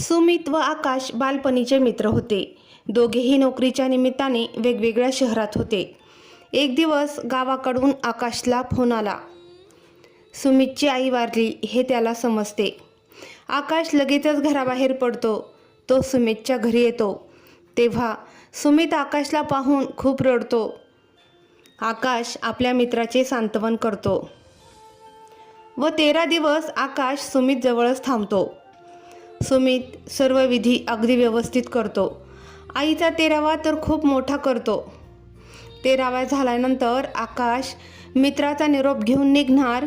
सुमित व आकाश बालपणीचे मित्र होते. दोघेही नोकरीच्या निमित्ताने वेगवेगळ्या शहरात होते. एक दिवस गावाकडून आकाशला फोन आला. सुमितची आई वारली हे त्याला समजते. आकाश लगेचच घराबाहेर पडतो. तो सुमितच्या घरी येतो. तेव्हा सुमित आकाशला पाहून खूप रडतो. आकाश आपल्या मित्राचे सांत्वन करतो. व तेरा दिवस आकाश सुमित जवळच थांबतो. सुमित सर्व विधी अगदी व्यवस्थित करतो. आईचा तेरावा तर खूप मोठा करतो. तेरावा झाल्यानंतर आकाश मित्राचा निरोप घेऊन निघणार.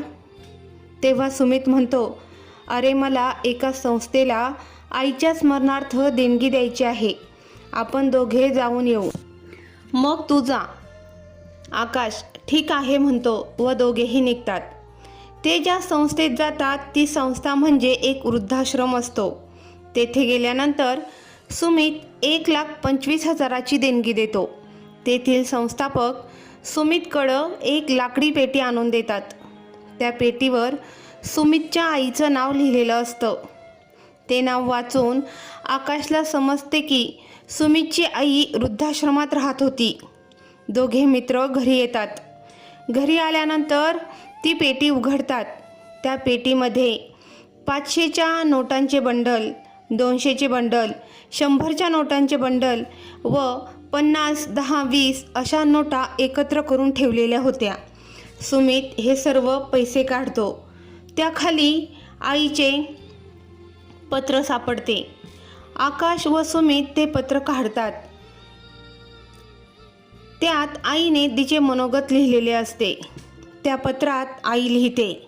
तेव्हा सुमित म्हणतो अरे मला एका संस्थेला आईच्या स्मरणार्थ देणगी द्यायची आहे. आपण दोघे जाऊन येऊ. मग तू जा. आकाश ठीक आहे म्हणतो व दोघेही निघतात. ते ज्या संस्थेत जातात ती संस्था म्हणजे एक वृद्धाश्रम असतो. तेथे गेल्यानंतर सुमित एक लाख पंचवीस हजाराची देणगी देतो. तेथील संस्थापक सुमितकडं एक लाकडी पेटी आणून देतात. त्या पेटीवर सुमितच्या आईचं नाव लिहिलेलं असतं. ते नाव वाचून आकाशला समजते की सुमितची आई वृद्धाश्रमात राहत होती. दोघे मित्र घरी येतात. घरी आल्यानंतर ती पेटी उघडतात. त्या पेटीमध्ये पाचशेच्या नोटांचे बंडल दोनशेचे बंडल शंभरच्या नोटांचे बंडल व पन्नास दहा वीस अशा नोटा एकत्र करून ठेवलेल्या होत्या. सुमित हे सर्व पैसे काढतो. त्याखाली आईचे पत्र सापडते. आकाश व सुमित ते पत्र काढतात. त्यात आईने तिचे मनोगत लिहिलेले असते. त्या पत्रात आई लिहिते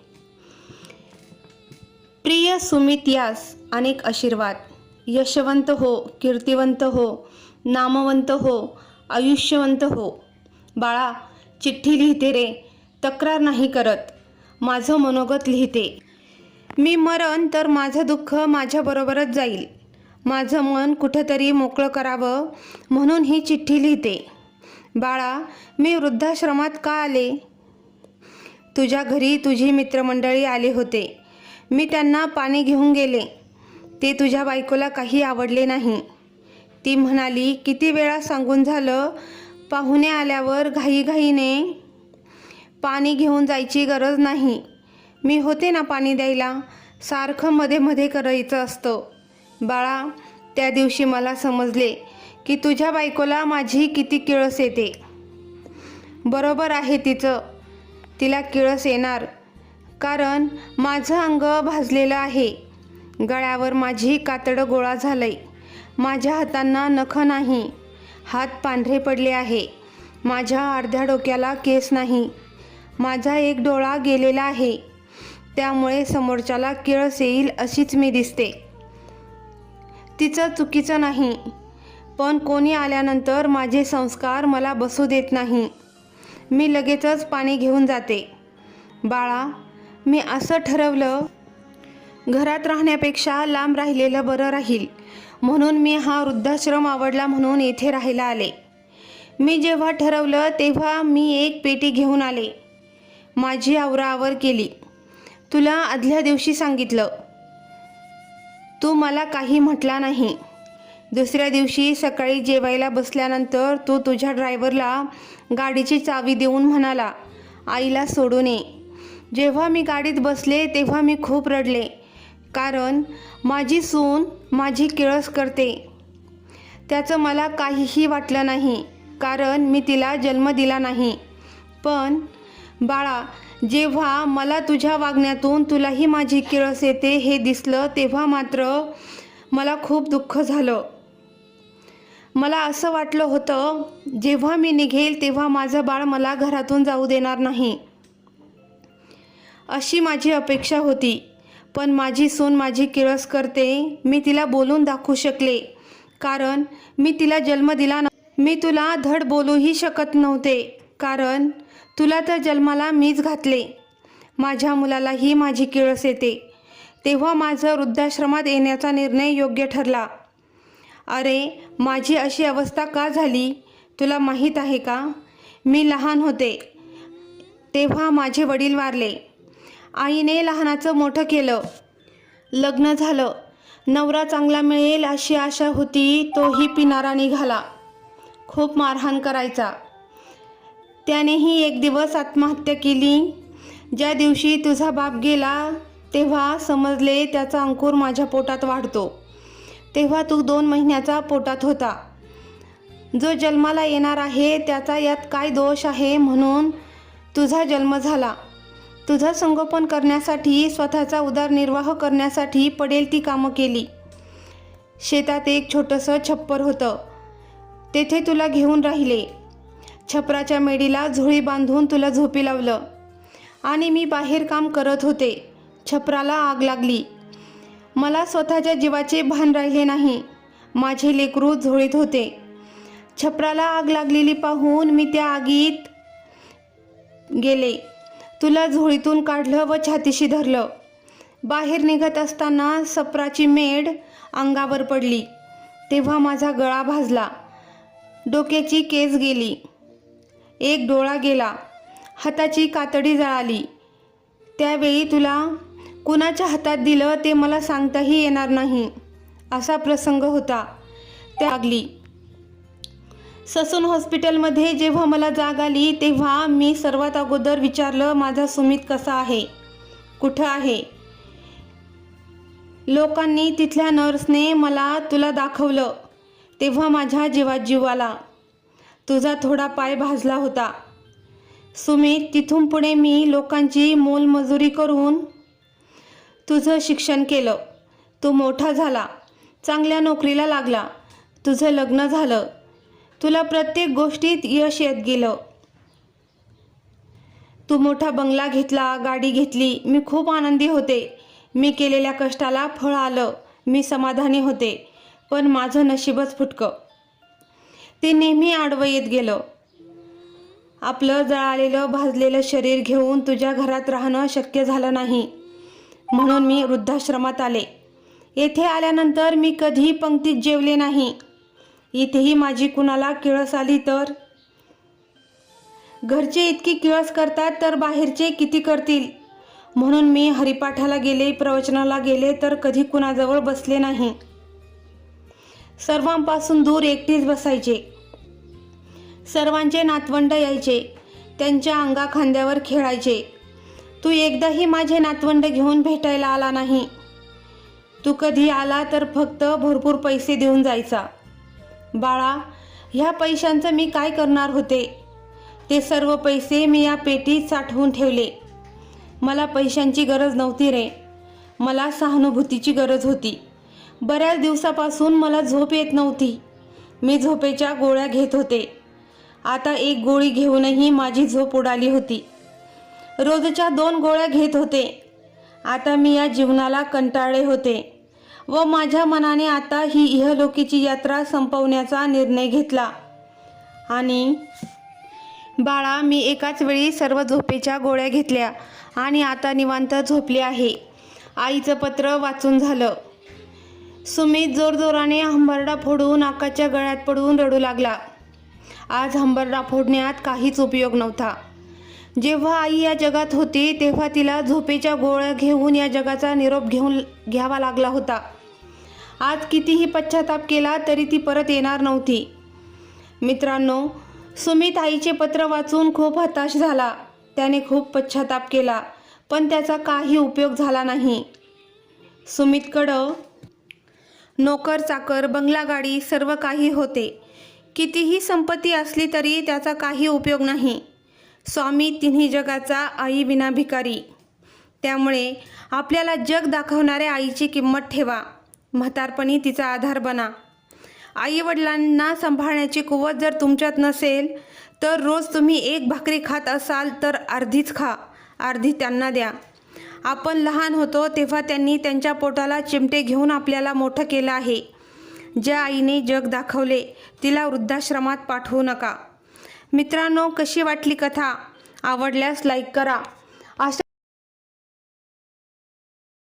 प्रिय सुमित यास अनेक आशीर्वाद. यशवंत हो कीर्तिवंत हो नामवंत हो आयुष्यवंत हो. बाळा चिठ्ठी लिहिते रे तक्रार नाही करत. माझं मनोगत लिहिते. मी मरण तर माझं दुःख माझ्याबरोबरच जाईल. माझं मन कुठंतरी मोकळं करावं म्हणून ही चिठ्ठी लिहिते. बाळा मी वृद्धाश्रमात का आले? तुझ्या घरी तुझी मित्रमंडळी आले होते. मी त्यांना पाणी घेऊन गेले. ते तुझ्या बायकोला काही आवडले नाही. ती म्हणाली किती वेळा सांगून झालं? पाहुणे आल्यावर घाईघाईने पाणी घेऊन जायची गरज नाही. मी होते ना पाणी द्यायला? सारखं मध्ये मध्ये करायचं असतं. बाळा त्या दिवशी मला समजले की तुझ्या बायकोला माझी किती किळस येते. बरोबर आहे तिचं. तिला किळस येणार. कारण माझं अंग भाजलेलं आहे. गळ्यावर माझी कातडं गोळा झालंय. माझ्या हातांना नख नाही. हात पांढरे पडले आहे. माझ्या अर्ध्या डोक्याला केस नाही. माझा एक डोळा गेलेला आहे. त्यामुळे समोरच्याला किळस येईल अशीच मी दिसते. तिचं चुकीचं नाही. पण कोणी आल्यानंतर माझे संस्कार मला बसू देत नाही. मी लगेचच पाणी घेऊन जाते. बाळा मी असं ठरवलं. घरात राहण्यापेक्षा लांब राहिलेलं बरं राहील. म्हणून मी हा वृद्धाश्रम आवडला म्हणून येथे राहायला आले. मी जेव्हा ठरवलं तेव्हा मी एक पेटी घेऊन आले. माझी आवराआवर केली. तुला आदल्या दिवशी सांगितलं. तू मला काही म्हटला नाही. दुसऱ्या दिवशी सकाळी जेवायला बसल्यानंतर तू तुझ्या ड्रायव्हरला गाडीची चावी देऊन म्हणाला आईला सोडून ये जेव्हा मी गाडीत बसले तेव्हा मी खूप रडले कारण माझी सून माझी किळस करते. त्याचं मला काहीही वाटलं नाही कारण मी तिला जन्म दिला नाही. पण बाळा जेव्हा मला तुझ्या वागण्यातून तुलाही माझी किळस येते हे दिसलं तेव्हा मात्र मला खूप दुःख झालं. मला असं वाटलं होतं जेव्हा मी निघेल तेव्हा माझं बाळ मला घरातून जाऊ देणार नाही. अशी माझी अपेक्षा होती. पण माझी सून माझी किळस करते मी तिला बोलून दाखवू शकले. कारण मी तिला जन्म दिला न मी तुला धड बोलूही शकत नव्हते. कारण तुला तर जन्माला मीच घातले. माझ्या मुलालाही माझी किळस येते. तेव्हा माझं वृद्धाश्रमात येण्याचा निर्णय योग्य ठरला. अरे माझी अशी अवस्था का झाली? तुला माहीत आहे का? मी लहान होते. तेव्हा माझे वडील वारले. आईने लहानाचं मोठं केलं. लग्न झालं. नवरा चांगला मिळेल अशी आशा होती तोही पिणारा निघाला. खूप मारहाण करायचा. त्यानेही एक दिवस आत्महत्या केली. ज्या दिवशी तुझा बाप गेला तेव्हा समजले त्याचा अंकुर माझ्या पोटात वाढतो. तेव्हा तू दोन महिन्याचा पोटात होता. जो जन्माला येणार आहे त्याचा यात काय दोष आहे म्हणून तुझा जन्म झाला. तुझं संगोपन करण्यासाठी स्वतःचा उदरनिर्वाह करण्यासाठी पडेल ती कामं केली. शेतात एक छोटंसं छप्पर होतं. तेथे तुला घेऊन राहिले. छपराच्या मेडीला झोळी बांधून तुला झोपी लावलं. आणि मी बाहेर काम करत होते. छपराला आग लागली. मला स्वतःच्या जीवाचे भान राहिले नाही. माझे लेकरू झोळीत होते. छपराला आग लागलेली पाहून मी त्या आगीत गेले. तुला झोळीतून काढलं व छातीशी धरलं. बाहेर निघत असताना सपराची मेड अंगावर पडली. तेव्हा माझा गळा भाजला. डोक्याची केस गेली. एक डोळा गेला. हाताची कातडी जळाली. त्यावेळी तुला कुणाच्या हातात दिलं ते मला सांगताही येणार नाही असा प्रसंग होता. त्या लागली. ससून हॉस्पिटलमध्ये जेव्हा मला जाग आली तेव्हा मी सर्वात अगोदर विचारलं माझा सुमित कसा आहे? कुठं आहे? लोकांनी तिथल्या नर्सने मला तुला दाखवलं तेव्हा माझ्या जीवात जीव आला. तुझा थोडा पाय भाजला होता. सुमित तिथून पुढे मी लोकांची मोलमजुरी करून तुझं शिक्षण केलं. तू मोठा झाला. चांगल्या नोकरीला लागला. तुझं लग्न झालं. तुला प्रत्येक गोष्टीत यश येत गेलं. तू मोठा बंगला घेतला गाडी घेतली. मी खूप आनंदी होते. मी केलेल्या कष्टाला फळ आलं. मी समाधानी होते. पण माझं नशीबच फुटकं. ते नेहमी आडवं येत गेलं. आपलं जळालेलं भाजलेलं शरीर घेऊन तुझ्या घरात राहणं शक्य झालं नाही. म्हणून मी वृद्धाश्रमात आले. येथे आल्यानंतर मी कधीही पंक्तीत जेवले नाही. इथेही माझी कुणाला किळस आली तर? घरचे इतकी किळस करतात तर बाहेरचे किती करतील? म्हणून मी हरिपाठाला गेले प्रवचनाला गेले तर कधी कुणाजवळ बसले नाही. सर्वांपासून दूर एकटीच बसायचे. सर्वांचे नातवंड यायचे. त्यांच्या अंगा खांद्यावर खेळायचे. तू एकदाही माझे नातवंड घेऊन भेटायला आला नाही. तू कधी आला तर फक्त भरपूर पैसे देऊन जायचा. बाळा ह्या पैशांचं मी काय करणार होते? ते सर्व पैसे मी या पेटीत साठवून ठेवले. मला पैशांची गरज नव्हती रे. मला सहानुभूतीची गरज होती. बऱ्याच दिवसापासून मला झोप येत नव्हती. मी झोपेच्या गोळ्या घेत होते. आता एक गोळी घेऊनही माझी झोप उडाली होती. रोजच्या दोन गोळ्या घेत होते. आता मी या जीवनाला कंटाळले होते व माझ्या मनाने आता ही इहलोकीची यात्रा संपवण्याचा निर्णय घेतला. आणि बाळा मी एकाच वेळी सर्व झोपेच्या गोळ्या घेतल्या आणि आता निवांत झोपले आहे. आईचं पत्र वाचून झालं. सुमित जोरजोराने हंबरडा फोडून आकाच्या गळ्यात पडून रडू लागला. आज हंबरडा फोडण्यात काहीच उपयोग नव्हता. जेव्हा आई या जगात होती तेव्हा तिला झोपेच्या गोळ्या घेऊन या जगाचा निरोप घेऊन घ्यावा लागला होता. आज कितीही पश्चाताप केला तरी ती परत येणार नव्हती. मित्रांनो सुमित आईचे पत्र वाचून खूप हताश झाला. त्याने खूप पश्चाताप केला पण त्याचा काही उपयोग झाला नाही. सुमितकडं नोकर चाकर बंगला गाडी सर्व काही होते. कितीही संपत्ती असली तरी त्याचा काही उपयोग नाही. स्वामी तिन्ही जगाचा आई विना भिकारी त्यामुळे आपल्याला जग दाखवणाऱ्या आईची किंमत ठेवा. म्हातारपणी तिचा आधार बना. आईवडिलांना सांभाळण्याची कुवत जर तुमच्यात नसेल तर रोज तुम्ही एक भाकरी खात असाल तर अर्धीच खा. अर्धी त्यांना द्या. आपण लहान होतो तेव्हा त्यांनी त्यांच्या पोटाला चिमटे घेऊन आपल्याला मोठं केलं आहे. ज्या आईने जग दाखवले तिला वृद्धाश्रमात पाठवू नका. मित्रांनो कशी वाटली कथा? आवडल्यास लाईक करा.